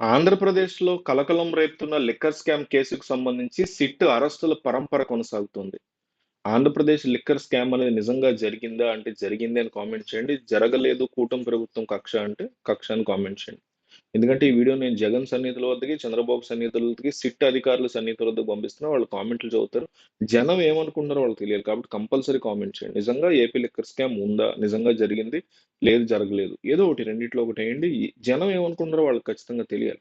ఆంధ్రప్రదేశ్‌లో కలకలం రేపుతున్న liquor scam కేసుకు సంబంధించి సిట్ అరెస్టుల పరంపర కొనసాగుతుంది ఆంధ్రప్రదేశ్ లిక్కర్ స్కామ్ అనేది నిజంగా జరిగిందా? అంటే జరిగింది అని కామెంట్ చేయండి. జరగలేదు కూటమి ప్రభుత్వం కక్ష అంటే కక్ష అని కామెంట్ చేయండి. ఎందుకంటే ఈ వీడియో నేను జగన్ సన్నిహితుల వద్దకి, చంద్రబాబు సన్నిహితుల వద్దకి, సిట్ అధికారుల సన్నిహితుల వద్దకు పంపిస్తున్నా. వాళ్ళు కామెంట్లు చదువుతారు. జనం ఏమనుకుంటున్నారో వాళ్ళకి తెలియాలి. కాబట్టి కంపల్సరీ కామెంట్ చేయండి. నిజంగా ఏపీ లిక్కర్ స్కామ్ ఉందా? నిజంగా జరిగింది. లేదు జరగలేదు. ఏదో ఒకటి రెండిట్లో ఒకటేయండి. ఈ జనం ఏమనుకుంటారో వాళ్ళకి ఖచ్చితంగా తెలియాలి.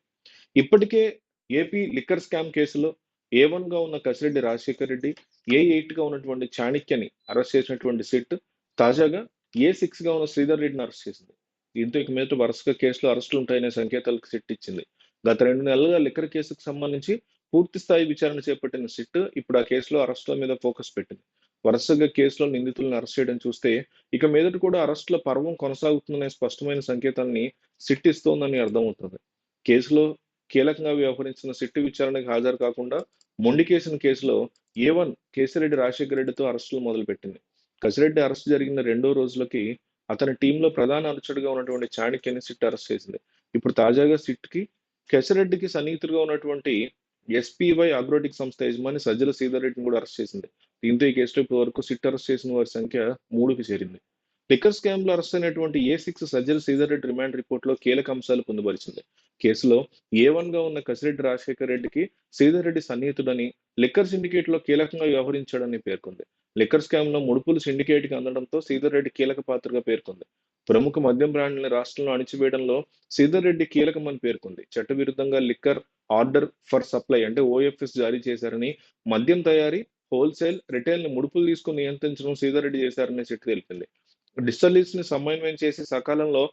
ఇప్పటికే ఏపీ లిక్కర్ స్కామ్ కేసులో ఏ వన్‌గా ఉన్న కసిరెడ్డి రాజశేఖర్ రెడ్డి, ఏ ఎయిట్‌గా ఉన్నటువంటి చాణిక్యని అరెస్ట్ చేసినటువంటి సిట్ తాజాగా ఏ సిక్స్‌గా ఉన్న శ్రీధర్ రెడ్డిని అరెస్ట్ చేసింది. దీంతో ఇక మీదట వరుసగా కేసులో అరెస్టులు ఉంటాయనే సంకేతాలకు సిట్ ఇచ్చింది. గత రెండు నెలలుగా లిక్కర్ కేసుకు సంబంధించి పూర్తి స్థాయి విచారణ చేపట్టిన సిట్ ఇప్పుడు ఆ కేసులో అరెస్టుల మీద ఫోకస్ పెట్టింది. వరుసగా కేసులో నిందితులను అరెస్ట్ చేయడం చూస్తే ఇక మీదట కూడా అరెస్టుల పర్వం కొనసాగుతుందనే స్పష్టమైన సంకేతాన్ని సిట్ ఇస్తోందని అర్థమవుతుంది. కేసులో కీలకంగా వ్యవహరించిన సిట్ విచారణకు హాజరు కాకుండా మొండికేసిన కేసులో ఏ వన్ కేశిరెడ్డి రాజశేఖర రెడ్డితో అరెస్టులు మొదలుపెట్టింది. కసిరెడ్డి అరెస్ట్ జరిగిన రెండో రోజులకి అతని టీంలో ప్రధాన అనుచరుడుగా ఉన్నటువంటి చాణక్యని సిట్ అరెస్ట్ చేసింది. ఇప్పుడు తాజాగా సిట్‌కి కెసరెడ్డికి సన్నిహితుడుగా ఉన్నటువంటి ఎస్‌పీవై అగ్రోటిక్ సంస్థ యజమాని సజ్జల శ్రీధర్ రెడ్డిని కూడా అరెస్ట్ చేసింది. దీంతో ఈ కేసులో ఇప్పటివరకు సిట్ అరెస్ట్ చేసిన వారి సంఖ్య మూడుకి చేరింది. లిక్కర్ స్కామ్‌లో అరెస్ట్ అయినటువంటి A six Sajjala Sridhar Reddy remand రిపోర్ట్‌లో కీలక అంశాలు పొందుపరిచింది. కేసులో ఏ వన్గా ఉన్న కసిరెడ్డి రాజశేఖర్ రెడ్డికి శ్రీధర్ రెడ్డి సన్నిహితుడని, లిక్కర్ సిండికేట్లో కీలకంగా వ్యవహరించాడని పేర్కొంది. లిక్కర్ స్కామ్‌లో ముడుపులు సిండికేట్‌కి అందడంతో శ్రీధర్ రెడ్డి కీలక పాత్రగా పేర్కొంది. ప్రముఖ మద్యం బ్రాండ్‌లని రాష్ట్రంలో అణిచివేయడంలో శ్రీధర్ రెడ్డి కీలకమని పేర్కొంది. చట్టవిరుద్ధంగా లిక్కర్ ఆర్డర్ ఫర్ సప్లై అంటే ఓఎఫ్ఎస్ జారీ చేశారని, మద్యం తయారీ, హోల్‌సేల్, రిటైల్‌ని ముడుపులు తీసుకుని నియంత్రించడం శ్రీధర్ రెడ్డి చేశారని సిట్ తెలిపింది. డిస్టిలరీస్‌ని సమన్వయం చేసి సకాలంలో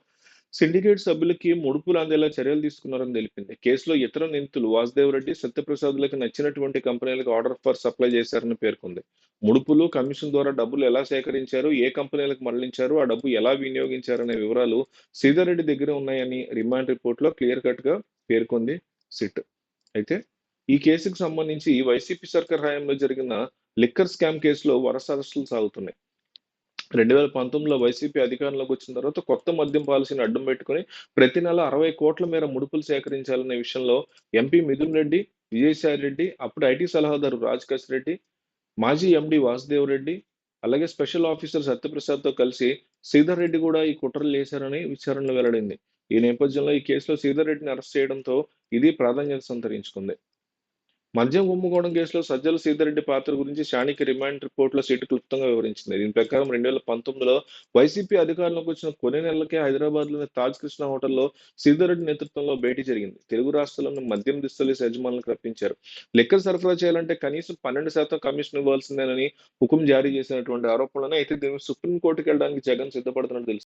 సిండికేట్ సభ్యులకి ముడుపులు అందేలా చర్యలు తీసుకున్నారని తెలిపింది. కేసులో ఇతర నిందితులు వాసుదేవ్ రెడ్డి, సత్యప్రసాద్‌లకి నచ్చినటువంటి కంపెనీలకు ఆర్డర్ ఫర్ సప్లై చేశారని పేర్కొంది. ముడుపులు, కమిషన్ ద్వారా డబ్బులు ఎలా సేకరించారు, ఏ కంపెనీలకు మళ్ళించారు, ఆ డబ్బు ఎలా వినియోగించారనే వివరాలు శ్రీధర్ రెడ్డి దగ్గర ఉన్నాయని రిమాండ్ రిపోర్ట్‌లో క్లియర్ కట్‌గా పేర్కొంది సిట్. అయితే ఈ కేసుకు సంబంధించి వైసీపీ సర్కార్ హయాంలో జరిగిన లిక్కర్ స్కామ్ కేసులో వరస అరెస్టులు సాగుతున్నాయి. 2019లో వైసీపీ అధికారంలోకి వచ్చిన తర్వాత కొత్త మద్యం పాలసీని అడ్డం పెట్టుకొని ప్రతి నెల 60 కోట్ల మేర ముడుపులు సేకరించాలనే విషయంలో ఎంపీ మిథున్ రెడ్డి, విజయసాయి రెడ్డి, అప్పుడు ఐటీ సలహాదారు రాజ్ రెడ్డి మాజీ ఎండి వాసుదేవ్ రెడ్డి, అలాగే స్పెషల్ ఆఫీసర్ సత్యప్రసాద్‌తో కలిసి శ్రీధర్ రెడ్డి కూడా ఈ కుట్రలు చేశారని విచారణలో వెల్లడింది ఈ నేపథ్యంలో ఈ కేసులో శ్రీధర్ రెడ్డిని అరెస్ట్ చేయడంతో ఇది ప్రాధాన్యత సంతరించుకుంది. మద్యం కుంభకోణం కేసులో సజ్జల సీతారెడ్డి పాత్ర గురించి చాణక్య రిమాండ్ రిపోర్ట్‌లో సీటు క్లుప్తంగా వివరించింది. దీని ప్రకారం 2019లో వైసీపీ అధికారంలోకి వచ్చిన కొన్ని నెలలకే హైదరాబాద్‌లోని తాజ్ కృష్ణ హోటల్‌లో సీతారెడ్డి నేతృత్వంలో భేటీ జరిగింది. తెలుగు రాష్ట్రాల్లోని మద్యం దిస్తలేసి యజమానులకు రప్పించారు. లెక్కలు సరఫరా చేయాలంటే కనీసం 12% కమిషన్ ఇవ్వాల్సిందేనని హుకుం జారీ చేసినటువంటి ఆరోపణలను అయితే దీన్ని సుప్రీం వెళ్ళడానికి జగన్ సిద్ధపడుతున్నట్టు తెలుసు